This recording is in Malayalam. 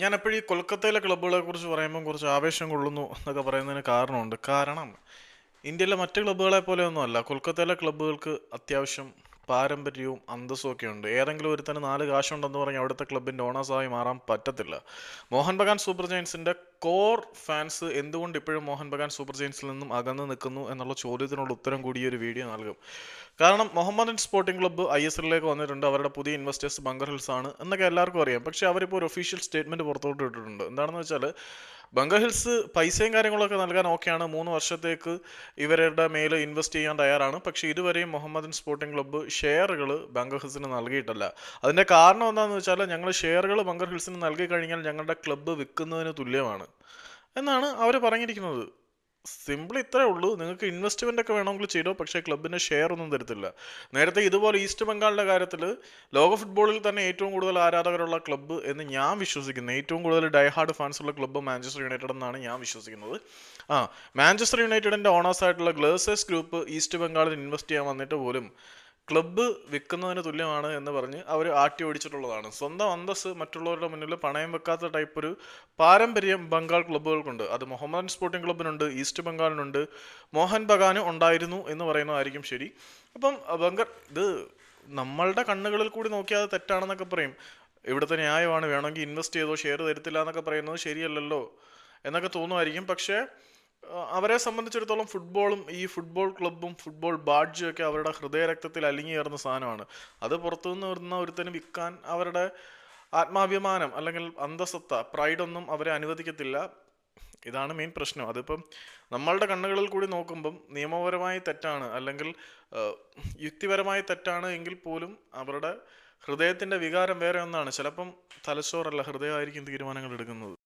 ഞാൻ എപ്പോഴും ഈ കൊൽക്കത്തയിലെ ക്ലബ്ബുകളെ കുറിച്ച് പറയുമ്പോൾ കുറച്ച് ആവേശം കൊള്ളുന്നു എന്നൊക്കെ പറയുന്നതിന് കാരണമുണ്ട്. കാരണം ഇന്ത്യയിലെ മറ്റ് ക്ലബ്ബുകളെ പോലെയൊന്നുമല്ല കൊൽക്കത്തയിലെ ക്ലബ്ബുകൾക്ക് അത്യാവശ്യം പാരമ്പര്യവും അന്തസ്സും ഒക്കെ ഉണ്ട്. ഏതെങ്കിലും ഒരുത്തന് നാല് കാശുണ്ടെന്ന് പറഞ്ഞ് അവിടുത്തെ ക്ലബിന്റെ ഓണേഴ്സായി മാറാൻ പറ്റത്തില്ല. മോഹൻ ബഗാൻ സൂപ്പർ ജയൻസിന്റെ കോർ ഫാൻസ് എന്തുകൊണ്ട് ഇപ്പോഴും മോഹൻ ബഗാൻ സൂപ്പർ ജെയിൻസിൽ നിന്നും അകന്നു നിൽക്കുന്നു എന്നുള്ള ചോദ്യത്തിനുള്ള ഉത്തരം കൂടി ഒരു വീഡിയോ നൽകും. കാരണം Mohammedan sporting club I S എല്ലിലേക്ക് വന്നിട്ടുണ്ട്. അവരുടെ പുതിയ ഇൻവെസ്റ്റേഴ്സ് ബംഗർ ഹിൽസ് ആണ് എന്നൊക്കെ എല്ലാവർക്കും അറിയാം. പക്ഷേ അവരിപ്പോൾ ഒരു ഒഫീഷ്യൽ സ്റ്റേറ്റ്മെന്റ് പുറത്തോട്ട് ഇട്ടിട്ടുണ്ട്. എന്താണെന്ന് വെച്ചാൽ ബംഗർ ഹിൽസ് പൈസയും കാര്യങ്ങളൊക്കെ നൽകാൻ ഓക്കെയാണ്. മൂന്ന് വർഷത്തേക്ക് ഇവരുടെ മേൽ ഇൻവെസ്റ്റ് ചെയ്യാൻ തയ്യാറാണ്. പക്ഷേ ഇതുവരെയും മുഹമ്മദൻ സ്പോർട്ടിംഗ് ക്ലബ്ബ് ഷെയറുകൾ ബംഗർ ഹിൽസിന് നൽകിയിട്ടില്ല. അതിന്റെ കാരണം എന്താണെന്ന് വെച്ചാൽ ഞങ്ങൾ ഷെയറുകൾ ബംഗർ ഹിൽസിന് നൽകി കഴിഞ്ഞാൽ ഞങ്ങളുടെ ക്ലബ്ബ് വിൽക്കുന്നതിന് തുല്യമാണ്. എന്നാണ് അവർ പറഞ്ഞിരിക്കുന്നത്. സിമ്പിൾ ഇത്രേ ഉള്ളൂ. നിങ്ങൾക്ക് ഇൻവെസ്റ്റ്മെന്റ് ഒക്കെ വേണമെങ്കിൽ ചെയ്തോ പക്ഷേ ക്ലബിന് ഷെയർ ഒന്നും തരത്തില്ല. നേരത്തെ ഇതുപോലെ ഈസ്റ്റ് ബംഗാളിന്റെ കാര്യത്തിൽ ലോക ഫുട്ബോളിൽ തന്നെ ഏറ്റവും കൂടുതൽ ആരാധകരുള്ള ക്ലബ്ബ് എന്ന് ഞാൻ വിശ്വസിക്കുന്നു. ഏറ്റവും കൂടുതൽ ഡൈഹാർഡ് ഫാൻസ് ഉള്ള ക്ലബ്ബ് മാഞ്ചസ്റ്റർ യുണൈറ്റഡ് എന്നാണ് ഞാൻ വിശ്വസിക്കുന്നത്. ആ മാഞ്ചസ്റ്റർ യുണൈറ്റഡിന്റെ ഓണേഴ്സ് ആയിട്ടുള്ള ഗ്ലേസേഴ്സ് ഗ്രൂപ്പ് ഈസ്റ്റ് ബംഗാളിൽ ഇൻവെസ്റ്റ് ചെയ്യാൻ വന്നിട്ട് പോലും ക്ലബ്ബ് വിൽക്കുന്നതിന് തുല്യമാണ് എന്ന് പറഞ്ഞ് അവർ ആട്ടി ഓടിച്ചിട്ടുള്ളതാണ്. സ്വന്തം അന്തസ് മറ്റുള്ളവരുടെ മുന്നിൽ പണയം വെക്കാത്ത ടൈപ്പ് ഒരു പാരമ്പര്യം ബംഗാൾ ക്ലബ്ബുകൾക്കുണ്ട്. അത് മുഹമ്മദൻ സ്പോർട്ടിംഗ് ക്ലബ്ബിനുണ്ട് ഈസ്റ്റ് ബംഗാളിനുണ്ട്. മോഹൻ ബഗാന് ഉണ്ടായിരുന്നു എന്ന് പറയുന്നതായിരിക്കും ശരി. അപ്പം ബംഗർ ഇത് നമ്മളുടെ കണ്ണുകളിൽ കൂടി നോക്കിയാൽ അത് തെറ്റാണെന്നൊക്കെ പറയും. ഇവിടുത്തെ ന്യായമാണ് വേണമെങ്കിൽ ഇൻവെസ്റ്റ് ചെയ്തോ ഷെയർ തരത്തില്ല എന്നൊക്കെ പറയുന്നത് ശരിയല്ലല്ലോ എന്നൊക്കെ തോന്നുമായിരിക്കും. പക്ഷേ അവരെ സംബന്ധിച്ചിടത്തോളം ഫുട്ബോളും ഈ ഫുട്ബോൾ ക്ലബ്ബും ഫുട്ബോൾ ബാഡ്ജും ഒക്കെ അവരുടെ ഹൃദയരക്തത്തിൽ അലിഞ്ഞു ചേർന്ന സാധനമാണ്. അത് പുറത്തുനിന്ന് വരുന്ന ഒരുത്തന് വിൽക്കാൻ അവരുടെ ആത്മാഭിമാനം അല്ലെങ്കിൽ അന്തസത്ത പ്രൈഡൊന്നും അവരെ അനുവദിക്കത്തില്ല. ഇതാണ് മെയിൻ പ്രശ്നം. അതിപ്പം നമ്മളുടെ കണ്ണുകളിൽ കൂടി നോക്കുമ്പം നിയമപരമായി തെറ്റാണ് അല്ലെങ്കിൽ യുക്തിപരമായി തെറ്റാണ് എങ്കിൽ പോലും അവരുടെ ഹൃദയത്തിന്റെ വികാരം വേറെ ഒന്നാണ്. ചിലപ്പം തലച്ചോറല്ല ഹൃദയമായിരിക്കും തീരുമാനങ്ങൾ എടുക്കുന്നത്.